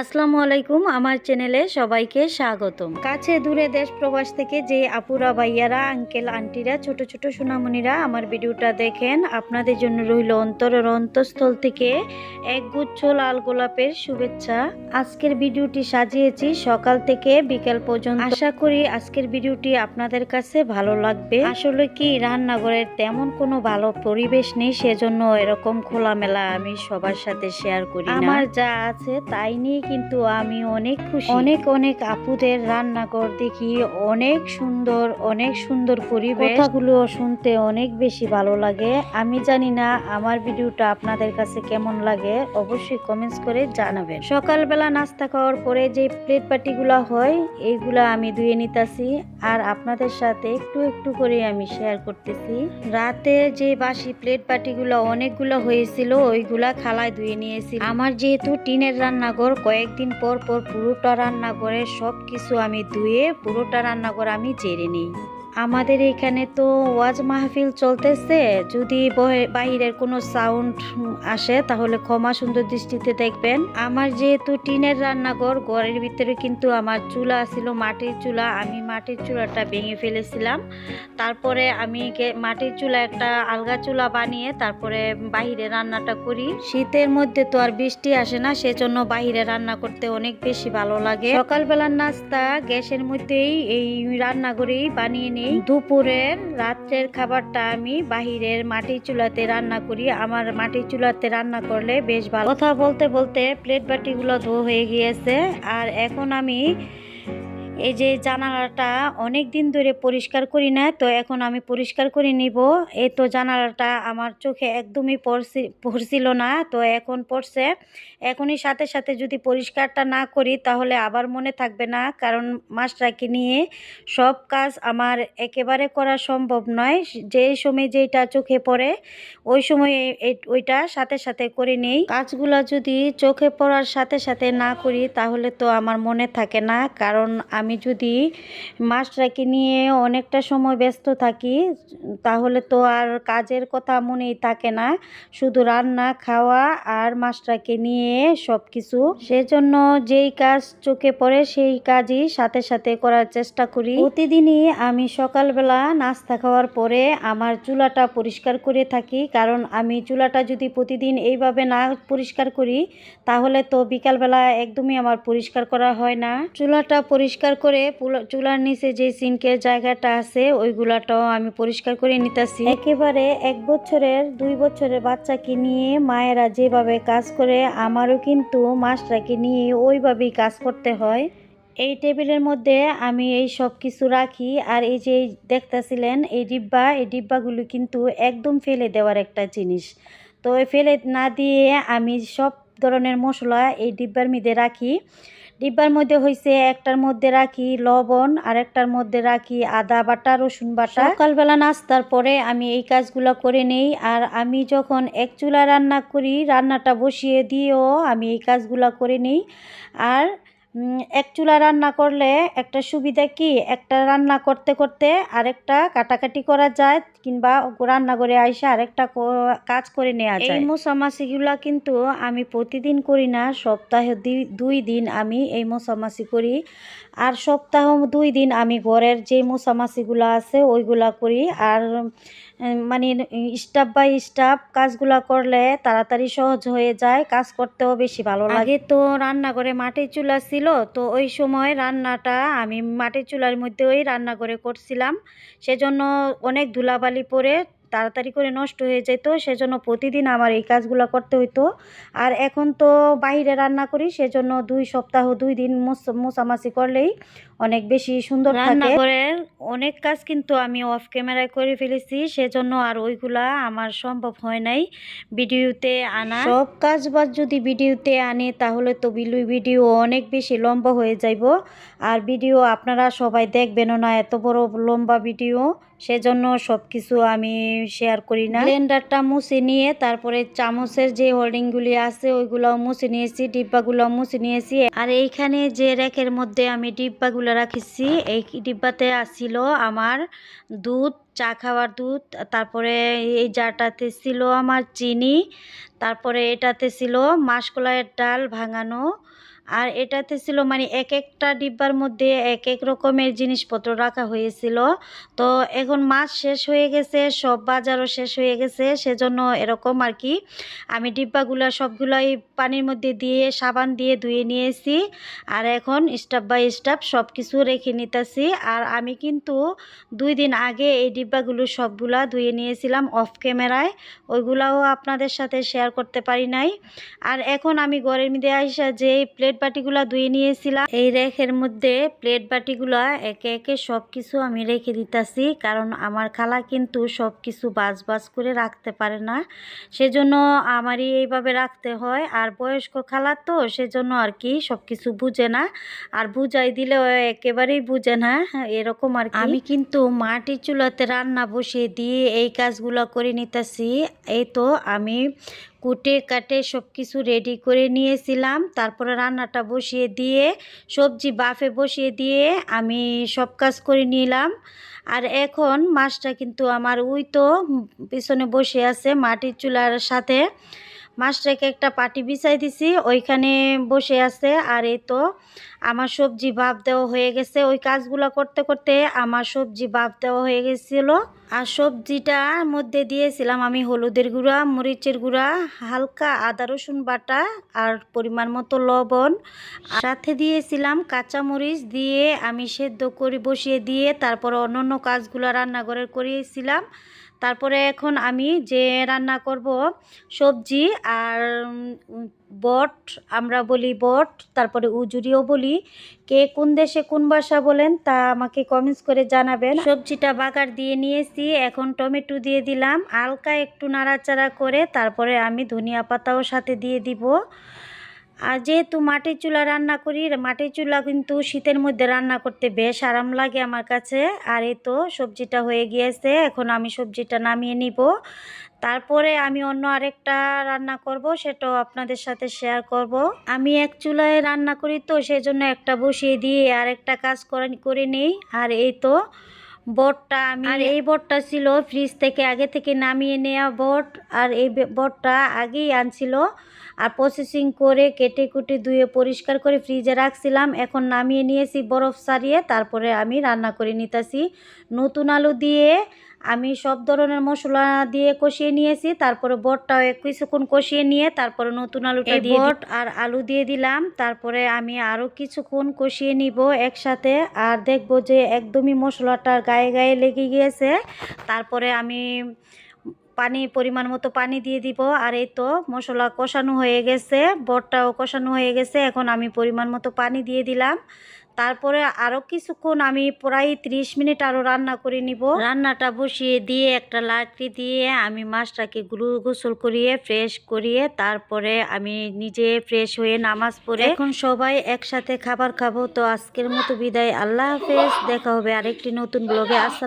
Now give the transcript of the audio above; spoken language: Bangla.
আসসালামু আলাইকুম, আমার চ্যানেলে সবাইকে স্বাগতম। কাছে দূরে দেশ প্রবাস থেকে যে আপুরা, ভাইয়ারা, আঙ্কেল, আন্টিরা, ছোট ছোট সোনামণিরা আমার ভিডিওটা দেখেন, আপনাদের জন্য রইল অন্তরের অন্তঃস্থল থেকে একগুচ্ছ লাল গোলাপের শুভেচ্ছা। আজকের ভিডিওটি সাজিয়েছি সকাল থেকে বিকেল পর্যন্ত। আশা করি আজকের ভিডিওটি আপনাদের কাছে ভালো লাগবে। আসলে কি, রান্নাঘরের তেমন কোনো ভালো পরিবেশ নেই, সেজন্য এরকম খোলামেলা আমি সবার সাথে শেয়ার করি আমার যা আছে তাই নিয়ে কিন্তু আমি অনেক খুশি। অনেক অনেক আপুদের রান্নাঘর দেখি অনেক সুন্দর অনেক সুন্দর পরিবেশ। কথাগুলো শুনতে অনেক বেশি ভালো লাগে। আমি জানি না আমার ভিডিওটা আপনাদের কাছে কেমন লাগে অবশ্যই কমেন্টস করে জানাবেন। সকালবেলা নাস্তা খাওয়ার পরে যে প্লেট পাটিগুলো হয় এইগুলা আমি ধুয়ে নিতেছি। আর আপনাদের সাথে একটু একটু করে আমি শেয়ার করতেছি। রাতে যে বাসি প্লেট পাটিগুলো অনেকগুলো হয়েছিল ওইগুলা খালায় ধুয়ে নিয়েছি। আমার যেহেতু টিনের রান্নাঘর কয়েকদিন পর পর পুরোটা রান্না করে সব কিছু আমি ধুয়ে পুরোটা রান্নাঘর আমি জেরে নিই। আমাদের এখানে তো ওয়াজ মাহফিল চলতেছে। যদি বহে- বাহিরের কোনো সাউন্ড আসে, তাহলে ক্ষমা সুন্দর দৃষ্টিতে দেখবেন। আমার যেহেতু টিনের রান্নাঘর, ঘরের ভিতরে কিন্তু আমার চুলা ছিল, মাটির চুলা। আমি মাটির চুলাটা ভেঙে ফেলেছিলাম। তারপরে আমি মাটির চুলা একটা আলগা চুলা বানিয়ে তারপরে বাহিরে রান্নাটা করি। শীতের মধ্যে তো আর বৃষ্টি আসে না, সেজন্য বাহিরে রান্না করতে অনেক বেশি ভালো লাগে। সকালবেলার নাস্তা গ্যাসের মধ্যেই এই রান্নাঘরেই বানিয়ে নিই। দুপুরের রাত্রের খাবারটা আমি বাহিরের মাটির চুলাতে রান্না করি। আমার মাটির চুলাতে রান্না করলে বেশ ভালো। কথা বলতে বলতে প্লেট বাটিগুলো ধো হয়ে গিয়েছে। আর এখন আমি এই যে জানালাটা অনেক দিন ধরে পরিষ্কার করি না, তো এখন আমি পরিষ্কার করে নিব। এই তো জানালাটা আমার চোখে একদমই পড়ছি, পড়ছিল না, তো এখন পড়ছে। এখনই সাথে সাথে যদি পরিষ্কারটা না করি তাহলে আবার মনে থাকবে না, কারণ মাছটাকে নিয়ে সব কাজ আমার একেবারে করা সম্ভব নয়। যে সময় যেটা চোখে পড়ে, ওই সময় ওইটা সাথে সাথে করে নেই। কাজগুলো যদি চোখে পড়ার সাথে সাথে না করি তাহলে তো আমার মনে থাকে না, কারণ আমি যদি মাছটাকে নিয়ে অনেকটা সময় ব্যস্ত থাকি, তাহলে তো আর কাজের কথা মনেই থাকে না। শুধু রান্না, খাওয়া আর মাছটাকে নিয়ে সব কিছু সেজন্য যেই কাজ চোখে পড়ে, সেই কাজই সাথে সাথে করার চেষ্টা করি। প্রতিদিনই আমি সকালবেলা নাস্তা খাওয়ার পরে আমার চুলাটা পরিষ্কার করে থাকি। কারণ আমি চুলাটা যদি প্রতিদিন এইভাবে না পরিষ্কার করি, তাহলে তো বিকালবেলা একদমই আমার পরিষ্কার করা হয় না। চুলাটা পরিষ্কার করে চুলার নিচে যে সিনকের জায়গাটা আছে, ওইগুলাটাও আমি পরিষ্কার করে নিতেছি। একেবারে এক বছরের, দুই বছরের বাচ্চাকে নিয়ে মায়েরা যেভাবে কাজ করে, আমারও কিন্তু মাছটাকে নিয়ে ওইভাবেই কাজ করতে হয়। এই টেবিলের মধ্যে আমি এই সব কিছু রাখি, আর এই যে দেখতেছিলেন, এই ডিব্বা, এই ডিব্বাগুলো কিন্তু একদম ফেলে দেওয়ার একটা জিনিস। তো ফেলে না দিয়ে আমি সব ধরনের মশলা এই ডিব্বার মধ্যে রাখি। ডিব্বার মধ্যে হয়েছে একটার মধ্যে রাখি লবণ আর একটার মধ্যে রাখি আদা বাটা, রসুন বাটা। সকালবেলা নাস্তার পরে আমি এই কাজগুলো করে নেই, আর আমি যখন এক চুলা রান্না করি, রান্নাটা বসিয়ে দিয়েও আমি এই কাজগুলো করে নেই। আর এক চুলা রান্না করলে একটা সুবিধা কি? একটা রান্না করতে করতে আরেকটা কাটাকাটি করা যায় কিংবা রান্না করে আইসা আরেকটা কাজ করে নেওয়া যায়। এই মশামাছিগুলা কিন্তু আমি প্রতিদিন করি না সপ্তাহে দুই- দিন আমি এই মশামাছি করি। আর সপ্তাহ দুই দিন আমি ঘরের যে মশামাছিগুলো আছে ওইগুলা করি। আর মানে স্টাফ বাই স্টাফ কাজগুলা করলে তাড়াতাড়ি সহজ হয়ে যায় কাজ করতেও বেশি ভালো লাগে। তো রান্নাঘরে মাটির চুলা ছিল তো ওই সময় রান্নাটা আমি মাটির চুলার মধ্যে ওই রান্নাঘরে করছিলাম। সেজন্য অনেক ধুলাবালি পরে তাড়াতাড়ি করে নষ্ট হয়ে যেত সেজন্য প্রতিদিন আমার এই কাজগুলো করতে হইতো। আর এখন তো বাইরে রান্না করি সেজন্য দুই সপ্তাহ দুই দিন মোছামাছি করলেই অনেক বেশি সুন্দর থাকে। রান্নাঘরের অনেক কাজ কিন্তু আমি অফ ক্যামেরায় করে ফেলেছি সেজন্য আর ওইগুলা আমার সম্ভব হয় নাই ভিডিওতে আনা। সব কাজ বাজ যদি ভিডিওতে আনে তাহলে তো বিলুই ভিডিও অনেক বেশি লম্বা হয়ে যাইব। আর ভিডিও আপনারা সবাই দেখবেনও না এত বড় লম্বা ভিডিও সেজন্য সব কিছু আমি শেয়ার করি না। ব্লেন্ডারটা মুছে নিয়ে তারপরে চামচের যে হোল্ডিংগুলি আছে ওইগুলো মুছে নিয়েছি ডিব্বাগুলো মুছে নিয়েছি। আর এইখানে যে র্যাকের মধ্যে আমি ডিব্বাগুলো রাখিছি। এই ডিব্বাতে আসিল আমার দুধ, চা খাওয়ার দুধ, তারপরে এই জারটাতে ছিল আমার চিনি, তারপরে এটাতে ছিল মাসকলাইয়ের ডাল ভাঙানো আর এটাতে ছিল মানে এক একটা ডিব্বার মধ্যে এক এক রকমের জিনিসপত্র রাখা হয়েছিল। তো এখন মাস শেষ হয়ে গেছে, সব বাজারও শেষ হয়ে গেছে, সেজন্য এরকম আর কি। আমি ডিব্বাগুলো সবগুলোই পানির মধ্যে দিয়ে সাবান দিয়ে ধুয়ে নিয়েছি আর এখন স্টাফ বাই স্টাফ সব কিছু রেখে নিতেছি। আর আমি কিন্তু দুই দিন আগে এই ডিব্বাগুলো সবগুলা ধুয়ে নিয়েছিলাম অফ ক্যামেরায় ওইগুলাও আপনাদের সাথে শেয়ার করতে পারি নাই। আর এখন আমি ঘরের মধ্যে আইসা যে প্লেট বাটিগুলো ধুয়ে নিয়েছিলাম। এই রেখের মধ্যে প্লেট বাটিগুলো একে একে সব কিছু আমি রেখে দিতেছি, কারণ আমার খালা কিন্তু সব কিছু বাজ বাজ করে রাখতে পারে না। সেজন্য আমারই এইভাবে রাখতে হয়, আর বয়স্ক খালা তো সেজন্য আর কি সব কিছু বুঝে না, আর বুঝাই দিলেও একেবারেই বুঝে না, এরকম আর আমি কিন্তু মাটির চুলাতে রান্না বসিয়ে দিয়ে এই কাজগুলো করে নিতেছি। এই তো আমি কুটে কাটে সব কিছু রেডি করে নিয়েছিলাম। তারপরে রান্নাটা বসিয়ে দিয়ে, সবজি বাফে বসিয়ে দিয়ে আমি সব কাজ করে নিলাম। আর এখন মাছটা কিন্তু আমার উই তো পিছনে বসে আছে মাটির চুলার সাথে। মাছটাকে একটা পাটি বিছাই দিছি, ওইখানে বসে আছে। আর এই তো আমার সবজি ভাপ দেওয়া হয়ে গেছে। ওই কাজগুলো করতে করতে আমার সবজি ভাপ দেওয়া হয়ে গেছিল। আর সবজিটার মধ্যে দিয়েছিলাম আমি হলুদের গুঁড়া, মরিচের গুঁড়া, হালকা আদা, রসুন বাটা আর পরিমাণ মতো লবণ। সাথে দিয়েছিলাম কাঁচা মরিচ দিয়ে আমি সেদ্ধ করে বসিয়ে দিয়ে তারপর অন্যান্য কাজগুলো রান্নাঘরের করিয়েছিলাম। তারপরে এখন আমি যে রান্না করব, সবজি আর বট, আমরা বলি বট, তারপরে উজুরিও বলি। কে কোন দেশে কোন ভাষা বলেন তা আমাকে কমেন্টস করে জানাবেন। সবজিটা বাগার দিয়ে নিয়েছি, এখন টমেটো দিয়ে দিলাম, হালকা একটু নাড়াচাড়া করে তারপরে আমি ধনিয়া পাতাও সাথে দিয়ে দিব। আর যেহেতু মাটির চুলা রান্না করি, মাটির চুলা কিন্তু শীতের মধ্যে রান্না করতে বেশ আরাম লাগে আমার কাছে। আর এই তো সবজিটা হয়ে গিয়েছে, এখন আমি সবজিটা নামিয়ে নিব। তারপরে আমি অন্য আরেকটা রান্না করব, সেটাও আপনাদের সাথে শেয়ার করব। আমি এক চুলায় রান্না করি তো সেই জন্য একটা বসিয়ে দিয়ে আরেকটা কাজ করে নেই। আর এই তো বটটা আমি আর এই বটটা ছিল ফ্রিজ থেকে আগে থেকে নামিয়ে নেওয়া বট আর এই বটটা আগেই আনছিল। আর প্রসেসিং করে কেটে কুটে ধুয়ে পরিষ্কার করে ফ্রিজে রাখছিলাম। এখন নামিয়ে নিয়েছি বরফ সারিয়ে তারপরে আমি রান্না করে নিতেছি। নতুন আলু দিয়ে আমি সব ধরনের মশলা দিয়ে কষিয়ে নিয়েছি তারপরে বটটাও কিছুক্ষণ কষিয়ে নিয়ে তারপরে নতুন আলুটা দিয়ে বট আর আলু দিয়ে দিলাম। তারপরে আমি আরও কিছুক্ষণ কষিয়ে নিব একসাথে। আর দেখব যে একদমই মশলাটার গায়ে গায়ে গায়ে লেগে গিয়েছে। তারপরে আমি পানি, পরিমাণ মতো পানি দিয়ে দিব। আর এই তো মশলা কষানো হয়ে গেছে বটটাও কষানো হয়ে গেছে। এখন আমি পরিমাণ মতো পানি দিয়ে দিলাম। তারপরে আরও কিছুক্ষণ আমি প্রায় ত্রিশ মিনিট আরও রান্না করে নিব। রান্নাটা বসিয়ে দিয়ে একটা লাকড়ি দিয়ে আমি মাছটাকে গুরু গোসল করিয়ে, ফ্রেশ করিয়ে তারপরে আমি নিজে ফ্রেশ হয়ে নামাজ পড়ে এখন সবাই একসাথে খাবার খাব। তো আজকের মতো বিদায়। আল্লাহ হাফেজ। দেখা হবে আরেকটি নতুন ব্লগে। আসসালাম